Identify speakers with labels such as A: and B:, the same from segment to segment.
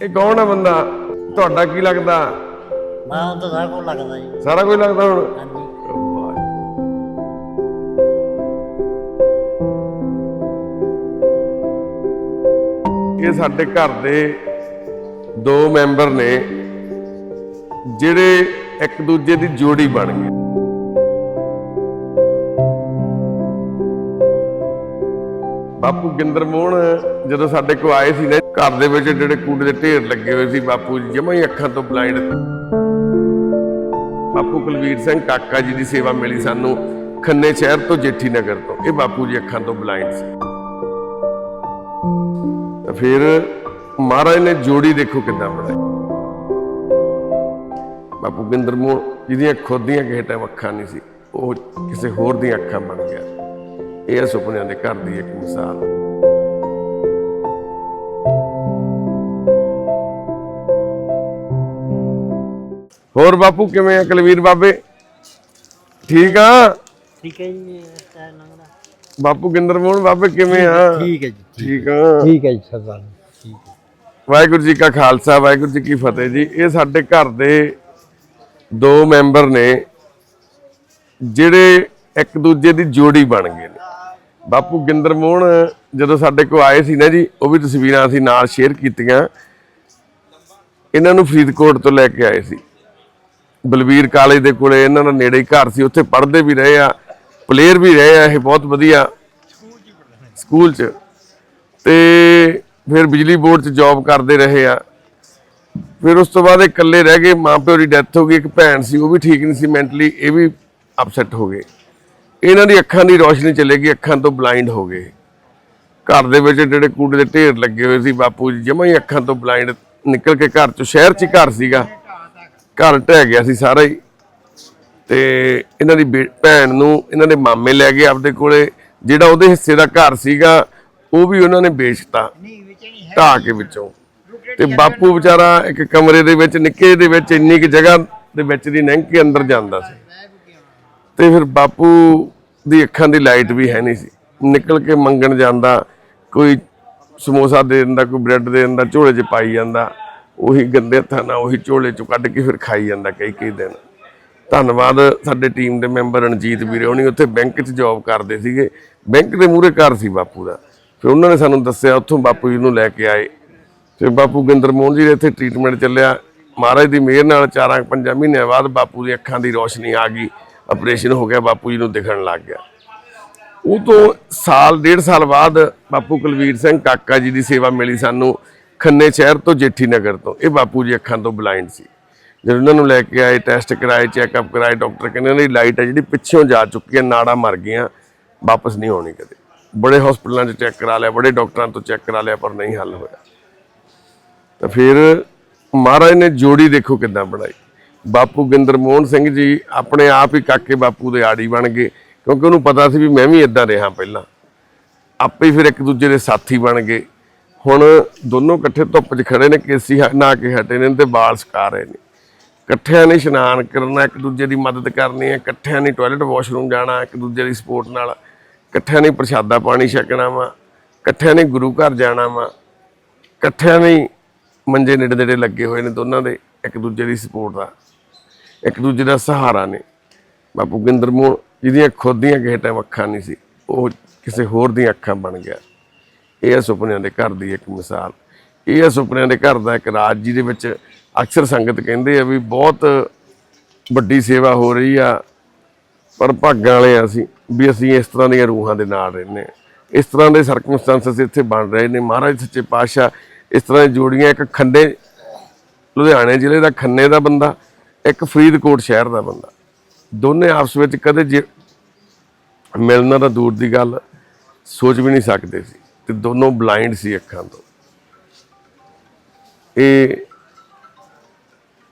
A: ਇਹ ਕੌਣ ਆ ਬੰਦਾ? ਤੁਹਾਡਾ ਕੀ ਲੱਗਦਾ?
B: ਮੈਂ ਉਹ ਤਾਂ ਸਾਰਾ ਕੁਝ ਲੱਗਦਾ ਜੀ।
A: ਸਾਰਾ ਕੁਝ ਲੱਗਦਾ ਹੁਣ?
B: ਹਾਂਜੀ।
A: ਇਹ ਸਾਡੇ ਘਰ ਦੇ ਦੋ ਮੈਂਬਰ ਨੇ ਜਿਹੜੇ ਇੱਕ ਦੂਜੇ ਦੀ ਜੋੜੀ ਬਣ ਗਏ। ਬਾਪੂ ਗਿੰਦਰ ਮੋਹਨ ਜਦੋਂ ਸਾਡੇ ਕੋਲ ਆਏ ਸੀ ਨਾ ਘਰ ਦੇ ਵਿੱਚ ਜਿਹੜੇ ਕੂੜੇ ਦੇ ਢੇਰ ਲੱਗੇ ਹੋਏ ਸੀ ਬਾਪੂ ਜੀ, ਜਮਾਂ ਹੀ ਅੱਖਾਂ ਤੋਂ ਬਲਾਈਂਡ ਬਾਪੂ ਕੁਲਵੀਰ ਸਿੰਘ ਕਾਕਾ ਜੀ ਦੀ ਸੇਵਾ ਮਿਲੀ ਸਾਨੂੰ ਖੰਨੇ ਸ਼ਹਿਰ ਤੋਂ ਜੇਠੀ ਨਗਰ ਤੋਂ। ਇਹ ਬਾਪੂ ਜੀ ਅੱਖਾਂ ਤੋਂ ਬਲਾਈਂਡ ਸੀ। ਫਿਰ ਮਹਾਰਾਜ ਨੇ ਜੋੜੀ ਦੇਖੋ ਕਿੱਦਾਂ ਬਣਾਈ। ਬਾਪੂ ਗਿੰਦਰ ਮੋਹ ਜਿਹਦੀਆਂ ਖੁਦ ਦੀਆਂ ਕਿਸੇ ਟਾਈਮ ਅੱਖਾਂ ਨਹੀਂ ਸੀ, ਉਹ ਕਿਸੇ ਹੋਰ ਦੀਆਂ ਅੱਖਾਂ ਬਣ ਗਿਆ। ਇਹ ਹੈ ਸੁਪਨਿਆਂ ਦੇ ਘਰ ਦੀ ਇੱਕ ਮਿਸਾਲ। ਹੋਰ ਬਾਪੂ ਕਿਵੇਂ ਆ ਕੁਲਵੀਰ ਬਾਬੇ? ਠੀਕ ਆ?
B: ਠੀਕ ਹੈ ਜੀ ਲੰਘਦਾ।
A: ਬਾਪੂ ਗਿੰਦਰ ਮੋਹਨ ਬਾਬੇ ਕਿਵੇਂ ਆ?
B: ਠੀਕ ਹੈ ਜੀ
A: ਠੀਕ ਆ।
B: ਠੀਕ ਹੈ ਜੀ ਸਰਦਾਰ ਠੀਕ ਹੈ।
A: ਵਾਹਿਗੁਰੂ ਜੀ ਕਾ ਖਾਲਸਾ ਵਾਹਿਗੁਰੂ ਜੀ ਕੀ ਫਤਿਹ ਜੀ। ਇਹ ਸਾਡੇ ਘਰ ਦੇ ਦੋ ਮੈਂਬਰ ਨੇ ਜਿਹੜੇ ਇੱਕ ਦੂਜੇ ਦੀ ਜੋੜੀ ਬਣ ਗਏ ਨੇ। ਬਾਪੂ ਗਿੰਦਰ ਮੋਹਨ ਜਦੋਂ ਸਾਡੇ ਕੋਲ ਆਏ ਸੀ ਨਾ ਜੀ ਉਹ ਵੀ ਤਸਵੀਰਾਂ ਅਸੀਂ ਨਾਲ ਸ਼ੇਅਰ ਕੀਤੀਆਂ। ਇਹਨਾਂ ਨੂੰ ਫਰੀਦਕੋਟ ਤੋਂ ਲੈ ਕੇ ਆਏ ਸੀ। ਬਲਬੀਰ ਕਾਲਜ ਦੇ ਕੋਲੇ ਇਹਨਾਂ ਦਾ ਨੇੜੇ ਹੀ ਘਰ ਸੀ, ਉੱਥੇ ਪੜ੍ਹਦੇ ਵੀ ਰਹੇ ਆ ਪਲੇਅਰ ਵੀ ਰਹੇ ਆ, ਇਹ ਬਹੁਤ ਵਧੀਆ ਸਕੂਲ 'ਚ। ਤੇ ਫਿਰ ਬਿਜਲੀ ਬੋਰਡ 'ਚ ਜੌਬ ਕਰਦੇ ਰਹੇ ਆ। ਫਿਰ ਉਸ ਤੋਂ ਬਾਅਦ ਇਹ ਇਕੱਲੇ ਰਹਿ ਗਏ, ਮਾਂ ਪਿਓ ਦੀ ਡੈਥ ਹੋ ਗਈ, ਇੱਕ ਭੈਣ ਸੀ, ਉਹ ਵੀ ਠੀਕ ਨਹੀਂ ਸੀ ਮੈਂਟਲੀ ਇਹ ਵੀ ਅਪਸੈਟ ਹੋ ਗਏ। ਇਹਨਾਂ ਦੀ ਅੱਖਾਂ ਦੀ ਰੋਸ਼ਨੀ ਚਲੇ ਗਈ, ਅੱਖਾਂ ਤੋਂ ਬਲਾਈਂਡ ਹੋ ਗਏ। ਘਰ ਦੇ ਵਿੱਚ ਜਿਹੜੇ ਕੂੜੇ ਦੇ ਢੇਰ ਲੱਗੇ ਹੋਏ ਸੀ, ਬਾਪੂ ਜੀ, ਜਮਾਂ ਹੀ ਅੱਖਾਂ ਤੋਂ ਬਲਾਈਂਡ ਨਿਕਲ ਕੇ ਘਰ ਚੋਂ, ਸ਼ਹਿਰ 'ਚ ਹੀ ਘਰ ਸੀਗਾ। ਘਰ ਢਹਿ ਗਿਆ ਸੀ ਸਾਰਾ ਹੀ। ਤੇ ਇਹਨਾਂ ਦੀ ਬੇ- ਭੈਣ ਨੂੰ ਇਹਨਾਂ ਦੇ ਮਾਮੇ ਲੈ ਗਏ ਆਪਦੇ ਕੋਲੇ। ਜਿਹੜਾ ਉਹਦੇ ਹਿੱਸੇ ਦਾ ਘਰ ਸੀਗਾ, ਉਹ ਵੀ ਉਹਨਾਂ ਨੇ ਵੇਚਤਾ, ਢਾਹ ਕੇ ਵਿੱਚੋਂ। ਤੇ ਬਾਪੂ ਵਿਚਾਰਾ ਇੱਕ ਕਮਰੇ ਦੇ ਵਿੱਚ, ਨਿੱਕੇ ਦੇ ਵਿੱਚ, ਇੰਨੀ ਕਿ ਜਗ੍ਹਾ ਦੇ ਵਿੱਚ ਦੀ ਲੰਘ ਕੇ ਅੰਦਰ ਜਾਂਦਾ ਸੀ। ਤੇ ਫਿਰ ਬਾਪੂ ਦੀ ਅੱਖਾਂ ਦੀ ਲਾਈਟ ਵੀ ਹੈ ਨਹੀਂ ਸੀ। ਨਿਕਲ ਕੇ ਮੰਗਣ ਜਾਂਦਾ, ਕੋਈ ਸਮੋਸਾ ਦੇ ਦਿੰਦਾ ਕੋਈ ਬ੍ਰੈਡ ਦੇ ਦਿੰਦਾ ਝੋਲੇ 'ਚ ਪਾਈ ਜਾਂਦਾ। ਉਹੀ ਗੰਦੇ ਹੱਥਾਂ ਨਾਲ ਉਹੀ ਝੋਲੇ 'ਚੋਂ ਕੱਢ ਕੇ ਫਿਰ ਖਾਈ ਜਾਂਦਾ ਕਈ ਕਈ ਦਿਨ। ਧੰਨਵਾਦ ਸਾਡੇ ਟੀਮ ਦੇ ਮੈਂਬਰ ਰਣਜੀਤ ਵੀਰੇ ਉਹਨੀ ਉੱਥੇ ਬੈਂਕ 'ਚ ਜੌਬ ਕਰਦੇ ਸੀਗੇ। ਬੈਂਕ ਦੇ ਮੂਹਰੇ ਘਰ ਸੀ ਬਾਪੂ ਦਾ। ਫਿਰ ਉਹਨਾਂ ਨੇ ਸਾਨੂੰ ਦੱਸਿਆ, ਉੱਥੋਂ ਬਾਪੂ ਜੀ ਨੂੰ ਲੈ ਕੇ ਆਏ। ਤੇ ਬਾਪੂ ਗਿੰਦਰ ਮੋਹਨ ਜੀ ਦੇ ਇੱਥੇ ਟ੍ਰੀਟਮੈਂਟ ਚੱਲਿਆ। ਮਹਾਰਾਜ ਦੀ ਮਿਹਰ ਨਾਲ ਚਾਰਾਂ ਪੰਜਾਂ ਮਹੀਨਿਆਂ ਬਾਅਦ ਬਾਪੂ ਦੀ ਅੱਖਾਂ ਦੀ ਰੋਸ਼ਨੀ ਆ ਗਈ। ਆਪਰੇਸ਼ਨ ਹੋ ਗਿਆ, ਬਾਪੂ ਜੀ ਨੂੰ ਦਿਖਣ ਲੱਗ ਗਿਆ। ਉਹ ਤੋਂ ਸਾਲ, ਡੇਢ ਸਾਲ ਬਾਅਦ ਬਾਪੂ ਕੁਲਵੀਰ ਸਿੰਘ ਕਾਕਾ ਜੀ ਦੀ ਸੇਵਾ ਮਿਲੀ ਸਾਨੂੰ। ਖੰਨੇ ਸ਼ਹਿਰ ਤੋਂ ਜੇਠੀ ਨਗਰ ਤੋਂ। ਇਹ ਬਾਪੂ ਜੀ ਅੱਖਾਂ ਤੋਂ ਬਲਾਈਂਡ ਸੀ। ਜਦੋਂ ਉਹਨਾਂ ਨੂੰ ਲੈ ਕੇ ਆਏ ਟੈਸਟ ਕਰਾਏ ਚੈੱਕਅਪ ਕਰਾਏ ਡਾਕਟਰ ਕਹਿੰਦੇ ਇਹਨਾਂ ਦੀ ਲਾਈਟ ਹੈ ਜਿਹੜੀ ਪਿੱਛੋਂ ਜਾ ਚੁੱਕੀ ਹੈ ਨਾੜਾਂ ਮਰ ਗਈਆਂ, ਵਾਪਸ ਨਹੀਂ ਆਉਣੀ ਕਦੇ। ਬੜੇ ਹਸਪੀਟਲਾਂ 'ਚ ਚੈੱਕ ਕਰਾ ਲਿਆ, ਬੜੇ ਡਾਕਟਰਾਂ ਤੋਂ ਚੈੱਕ ਕਰਾ ਲਿਆ, ਪਰ ਨਹੀਂ ਹੱਲ ਹੋਇਆ। ਤਾਂ ਫਿਰ ਮਹਾਰਾਜ ਨੇ ਜੋੜੀ ਦੇਖੋ ਕਿੱਦਾਂ ਬਣਾਈ। ਬਾਪੂ ਗਿੰਦਰ ਮੋਹਨ ਸਿੰਘ ਜੀ ਆਪਣੇ ਆਪ ਹੀ ਕਾਕੇ ਬਾਪੂ ਦੇ ਆੜੀ ਬਣ ਗਏ, ਕਿਉਂਕਿ ਉਹਨੂੰ ਪਤਾ ਸੀ ਵੀ ਮੈਂ ਵੀ ਇਦਾਂ ਰਿਹਾ ਪਹਿਲਾਂ। ਆਪੇ ਫਿਰ ਇੱਕ ਦੂਜੇ ਦੇ ਸਾਥੀ ਬਣ ਗਏ। ਹੁਣ ਦੋਨੋਂ ਇਕੱਠੇ ਧੁੱਪ 'ਚ ਖੜੇ ਨੇ, ਕੇਸੀ ਹ- ਨਾ ਕੇ ਹਟੇ ਨੇ ਤੇ ਬਾਲ ਸਕਾ ਰਹੇ ਨੇ। ਇਕੱਠਿਆਂ ਨੇ ਇਸ਼ਨਾਨ ਕਰਨਾ, ਇੱਕ ਦੂਜੇ ਦੀ ਮਦਦ ਕਰਨੀ ਹੈ, ਇਕੱਠਿਆਂ ਨੇ ਟਾਇਲਟ ਵਾਸ਼ਰੂਮ ਜਾਣਾ, ਇੱਕ ਦੂਜੇ ਦੀ ਸਪੋਰਟ ਨਾਲ। ਇਕੱਠਿਆਂ ਨੇ ਪ੍ਰਸ਼ਾਦਾ ਪਾਣੀ ਛਕਣਾ ਵਾ, ਇਕੱਠਿਆਂ ਨੇ ਗੁਰੂ ਘਰ ਜਾਣਾ ਵਾ, ਇਕੱਠਿਆਂ ਨੇ ਮੰਜੇ ਨੇੜੇ ਨੇੜੇ ਲੱਗੇ ਹੋਏ ਨੇ ਦੋਨਾਂ ਦੇ, ਇੱਕ ਦੂਜੇ ਦੀ ਸਪੋਰਟ ਦਾ, ਇੱਕ ਦੂਜੇ ਦਾ ਸਹਾਰਾ ਨੇ। ਬਾਪੂ ਗਿੰਦਰ ਮੋਹ ਜਿਹਦੀਆਂ ਖੁਦ ਦੀਆਂ ਕਿਸੇ ਟਾਈਮ ਅੱਖਾਂ ਨਹੀਂ ਸੀ, ਉਹ ਕਿਸੇ ਹੋਰ ਦੀਆਂ ਅੱਖਾਂ ਬਣ ਗਿਆ। ਇਹ ਹੈ ਸੁਪਨਿਆਂ ਦੇ ਘਰ ਦੀ ਇੱਕ ਮਿਸਾਲ। ਇਹ ਹੈ ਸੁਪਨਿਆਂ ਦੇ ਘਰ ਦਾ ਇੱਕ ਰਾਜ, ਜਿਹਦੇ ਵਿੱਚ ਅਕਸਰ ਸੰਗਤ ਕਹਿੰਦੇ ਆ ਵੀ ਬਹੁਤ ਵੱਡੀ ਸੇਵਾ ਹੋ ਰਹੀ ਆ, ਪਰ ਭਾਗਾਂ ਵਾਲੇ ਆ ਅਸੀਂ, ਵੀ ਅਸੀਂ ਇਸ ਤਰ੍ਹਾਂ ਦੀਆਂ ਰੂਹਾਂ ਦੇ ਨਾਲ ਰਹਿੰਦੇ ਹਾਂ ਇਸ ਤਰ੍ਹਾਂ ਦੇ ਸਰਕਮਸਟੈਂਸਸ ਇੱਥੇ ਬਣ ਰਹੇ ਨੇ। ਮਹਾਰਾਜ ਸੱਚੇ ਪਾਤਸ਼ਾਹ ਇਸ ਤਰ੍ਹਾਂ ਦੀਆਂ ਜੋੜੀਆਂ, ਇੱਕ ਖੰਡੇ, ਲੁਧਿਆਣੇ ਜ਼ਿਲ੍ਹੇ ਦਾ ਖੰਨੇ ਦਾ ਬੰਦਾ, ਇੱਕ ਫਰੀਦਕੋਟ ਸ਼ਹਿਰ ਦਾ ਬੰਦਾ। ਦੋਨੇ ਆਪਸ ਵਿੱਚ ਕਦੇ ਜੇ ਮਿਲਣਾ ਤਾਂ ਦੂਰ ਦੀ ਗੱਲ, ਸੋਚ ਵੀ ਨਹੀਂ ਸਕਦੇ ਸੀ। ਤੇ ਦੋਨੋਂ ਬਲਾਈਂਡ ਸੀ ਅੱਖਾਂ ਤੋਂ। ਇਹ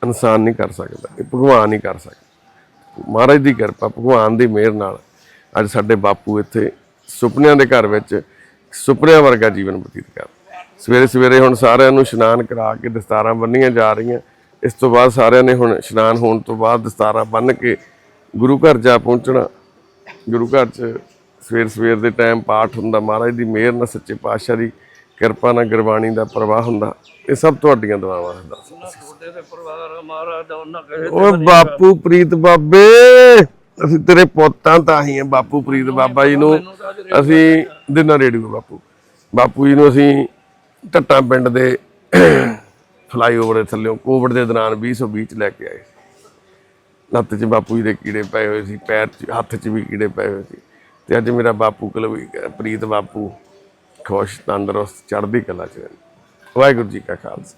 A: ਇਨਸਾਨ ਨਹੀਂ ਕਰ ਸਕਦਾ, ਇਹ ਭਗਵਾਨ ਹੀ ਕਰ ਸਕਦਾ। ਮਹਾਰਾਜ ਦੀ ਕਿਰਪਾ, ਭਗਵਾਨ ਦੀ ਮਿਹਰ ਨਾਲ ਅੱਜ ਸਾਡੇ ਬਾਪੂ ਇੱਥੇ ਸੁਪਨਿਆਂ ਦੇ ਘਰ ਵਿੱਚ ਸੁਪਨਿਆਂ ਵਰਗਾ ਜੀਵਨ ਬਤੀਤ ਕਰ ਸਵੇਰੇ ਸਵੇਰੇ ਹੁਣ ਸਾਰਿਆਂ ਨੂੰ ਇਸ਼ਨਾਨ ਕਰਾ ਕੇ ਦਸਤਾਰਾਂ ਬੰਨੀਆਂ ਜਾ ਰਹੀਆਂ। ਇਸ ਤੋਂ ਬਾਅਦ ਸਾਰਿਆਂ ਨੇ ਹੁਣ ਇਸ਼ਨਾਨ ਹੋਣ ਤੋਂ ਬਾਅਦ ਦਸਤਾਰਾਂ ਬੰਨ ਕੇ ਗੁਰੂ ਘਰ ਜਾ ਪਹੁੰਚਣਾ। ਗੁਰੂ ਘਰ 'ਚ ਸਵੇਰ ਸਵੇਰ ਦੇ ਟਾਈਮ ਪਾਠ ਹੁੰਦਾ ਮਹਾਰਾਜ ਦੀ ਮਿਹਰ ਨਾਲ ਸੱਚੇ ਪਾਤਸ਼ਾਹ ਦੀ ਕਿਰਪਾ ਨਾਲ ਗੁਰਬਾਣੀ ਦਾ ਪ੍ਰਵਾਹ ਹੁੰਦਾ। ਇਹ ਸਭ ਤੁਹਾਡੀਆਂ ਦੁਆਵਾਂ ਦਾ ਓਏ ਬਾਪੂ ਪ੍ਰੀਤ ਬਾਬੇ ਅਸੀਂ ਤੇਰੇ ਪੁੱਤਾਂ ਤਾਂ ਹੀ ਆ ਬਾਪੂ ਪ੍ਰੀਤ ਬਾਬਾ ਜੀ ਨੂੰ ਅਸੀਂ ਦਿਨਾਂ ਰੇਡੀਓ ਬਾਪੂ। ਬਾਪੂ ਜੀ ਨੂੰ ਅਸੀਂ ਟੱਟਾਂ ਪਿੰਡ ਦੇ ਫਲਾਈਓਵਰ ਦੇ ਥੱਲੇੋਂ ਕੋਵਿਡ ਦੇ ਦੌਰਾਨ 2020 ਚ ਲੈ ਕੇ ਆਏ ਲੱਤ 'ਚ ਬਾਪੂ ਜੀ ਦੇ ਕੀੜੇ ਪਏ ਹੋਏ ਸੀ ਪੈਰ 'ਚ ਹੱਥ 'ਚ ਵੀ ਕੀੜੇ ਪਏ ਹੋਏ ਸੀ। ਤੇ ਅੱਜ ਮੇਰਾ ਬਾਪੂ ਕਲਵੀ ਪ੍ਰੀਤ ਬਾਪੂ ਖੁਸ਼ ਤੰਦਰੁਸਤ ਚੜ੍ਹਦੀ ਕਲਾ 'ਚ ਰਹਿੰਦਾ। ਵਾਹਿਗੁਰੂ ਜੀ ਕਾ ਖਾਲਸਾ